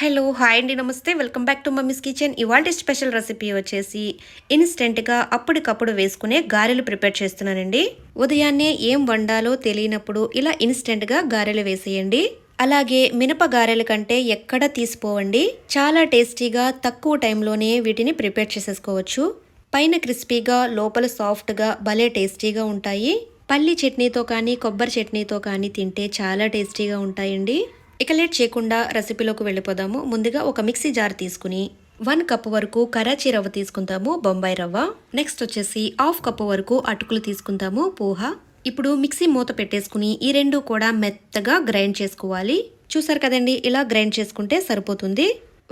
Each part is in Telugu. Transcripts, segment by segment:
హలో హాయ్ అండి నమస్తే. Welcome back to Mummy's Kitchen. ఇవాళ స్పెషల్ రెసిపీ వచ్చేసి ఇన్స్టెంట్గా అప్పటికప్పుడు వేసుకునే గారెలు ప్రిపేర్ చేస్తున్నానండి. ఉదయాన్నే ఏం వండాలో తెలియనప్పుడు ఇలా ఇన్స్టెంట్గా గారెలు వేసేయండి. అలాగే మినప గారెల కంటే ఎక్కడ తీసిపోవండి? చాలా టేస్టీగా తక్కువ టైంలోనే వీటిని ప్రిపేర్ చేసేసుకోవచ్చు. పైన క్రిస్పీగా లోపల సాఫ్ట్గా భలే టేస్టీగా ఉంటాయి. పల్లి చట్నీతో కానీ కొబ్బరి చట్నీతో కానీ తింటే చాలా టేస్టీగా ఉంటాయండి. ఇక లేట్ చేయకుండా రెసిపీలోకి వెళ్ళిపోదాము. ముందుగా ఒక మిక్సీ జార్ తీసుకుని వన్ కప్ వరకు కరాచీ రవ్వ తీసుకుంటాము బొంబాయి రవ్వ. నెక్స్ట్ వచ్చేసి హాఫ్ కప్ వరకు అటుకులు తీసుకుందాము పోహ. ఇప్పుడు మిక్సీ మూత పెట్టేసుకుని ఈ రెండు కూడా మెత్తగా గ్రైండ్ చేసుకోవాలి. చూసారు కదండి ఇలా గ్రైండ్ చేసుకుంటే సరిపోతుంది.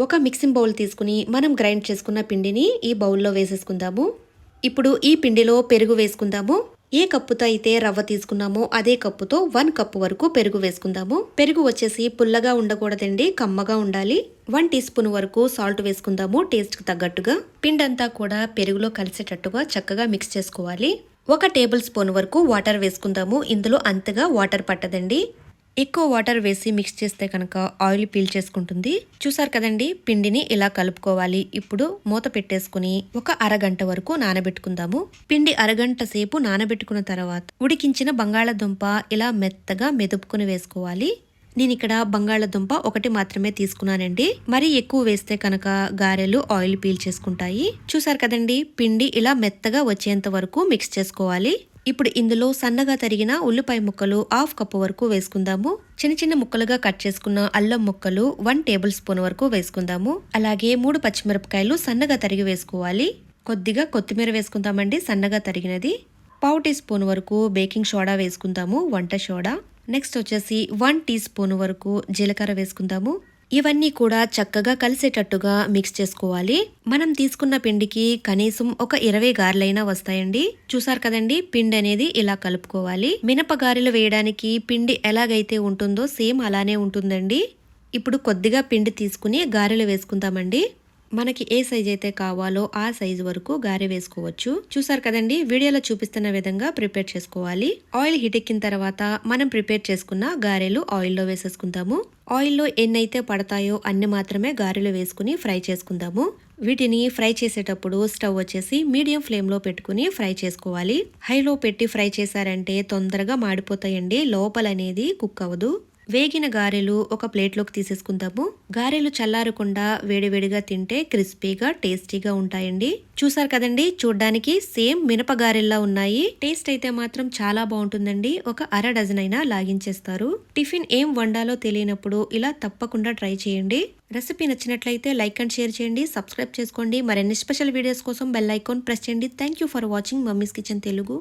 ఒక మిక్సింగ్ బౌల్ తీసుకుని మనం గ్రైండ్ చేసుకున్న పిండిని ఈ బౌల్లో వేసేసుకుందాము. ఇప్పుడు ఈ పిండిలో పెరుగు వేసుకుందాము. ఏ కప్పుతో అయితే రవ్వ తీసుకున్నామో అదే కప్పుతో వన్ కప్పు వరకు పెరుగు వేసుకుందాము. పెరుగు వచ్చేసి పుల్లగా ఉండకూడదండి కమ్మగా ఉండాలి. వన్ టీ స్పూన్ వరకు సాల్ట్ వేసుకుందాము టేస్ట్కి తగ్గట్టుగా. పిండంతా కూడా పెరుగులో కలిసేటట్టుగా చక్కగా మిక్స్ చేసుకోవాలి. ఒక టేబుల్ స్పూన్ వరకు వాటర్ వేసుకుందాము ఇందులో అంతగా వాటర్ పట్టదండి. ఎక్కువ వాటర్ వేసి మిక్స్ చేస్తే కనుక ఆయిల్ పీల్ చేసుకుంటుంది. చూసారు కదండి పిండిని ఇలా కలుపుకోవాలి. ఇప్పుడు మూత పెట్టేసుకుని ఒక అరగంట వరకు నానబెట్టుకుందాము. పిండి అరగంట సేపు నానబెట్టుకున్న తర్వాత ఉడికించిన బంగాళాదుంప ఇలా మెత్తగా మెదుపుకుని వేసుకోవాలి. నేను ఇక్కడ బంగాళాదుంప ఒకటి మాత్రమే తీసుకున్నానండి. మరి ఎక్కువ వేస్తే కనుక గారెలు ఆయిల్ పీల్ చేసుకుంటాయి. చూసారు కదండి పిండి ఇలా మెత్తగా వచ్చేంత వరకు మిక్స్ చేసుకోవాలి. ఇప్పుడు ఇందులో సన్నగా తరిగిన ఉల్లిపాయ ముక్కలు హాఫ్ కప్పు వరకు వేసుకుందాము. చిన్న చిన్న ముక్కలుగా కట్ చేసుకున్న అల్లం ముక్కలు వన్ టేబుల్ స్పూన్ వరకు వేసుకుందాము. అలాగే మూడు పచ్చిమిరపకాయలు సన్నగా తరిగి వేసుకోవాలి. కొద్దిగా కొత్తిమీర వేసుకుందామండి సన్నగా తరిగినది. పావు టీ స్పూన్ వరకు బేకింగ్ సోడా వేసుకుందాము వంట సోడా. నెక్స్ట్ వచ్చేసి వన్ టీ స్పూన్ వరకు జీలకర్ర వేసుకుందాము. ఇవన్నీ కూడా చక్కగా కలిసేటట్టుగా మిక్స్ చేసుకోవాలి. మనం తీసుకున్న పిండికి కనీసం ఒక ఇరవై గారెలైనా వస్తాయండి. చూసారు కదండి? పిండి అనేది ఇలా కలుపుకోవాలి. మినప గారెలు వేయడానికి పిండి ఎలాగైతే ఉంటుందో సేమ్ అలానే ఉంటుందండి. ఇప్పుడు కొద్దిగా పిండి తీసుకుని గారెలు వేసుకుందామండి. మనకి ఏ సైజ్ అయితే కావాలో ఆ సైజ్ వరకు గారె వేసుకోవచ్చు. చూసారు కదండి? వీడియోలో చూపిస్తున్న విధంగా ప్రిపేర్ చేసుకోవాలి. ఆయిల్ హీట్ ఎక్కిన తర్వాత మనం ప్రిపేర్ చేసుకున్న గారెలు ఆయిల్లో వేసేసుకుందాము. ఆయిల్లో ఎన్నైతే పడతాయో అన్ని మాత్రమే గారెలు వేసుకుని ఫ్రై చేసుకుందాము. వీటిని ఫ్రై చేసేటప్పుడు స్టవ్ వచ్చేసి మీడియం ఫ్లేమ్లో పెట్టుకుని ఫ్రై చేసుకోవాలి. హైలో పెట్టి ఫ్రై చేశారంటే తొందరగా మాడిపోతాయండి. లోపల అనేది కుక్ అవ్వదు. వేగిన గారెలు ఒక ప్లేట్లోకి తీసేసుకుందాము. గారెలు చల్లారకుండా వేడివేడిగా తింటే క్రిస్పీగా టేస్టీగా ఉంటాయండి. చూసారు కదండి చూడ్డానికి సేమ్ మినప గారెల్లా ఉన్నాయి. టేస్ట్ అయితే మాత్రం చాలా బాగుంటుందండి. ఒక అర డజన్ అయినా లాగించేస్తారు. టిఫిన్ ఏం వండాలో తెలియనప్పుడు ఇలా తప్పకుండా ట్రై చేయండి. రెసిపీ నచ్చినట్లయితే లైక్ అండ్ షేర్ చేయండి. సబ్స్క్రైబ్ చేసుకోండి. మరిన్ని స్పెషల్ వీడియోస్ కోసం బెల్ ఐకాన్ ప్రెస్ చేయండి. Thank you for watching Mummy's Kitchen Telugu.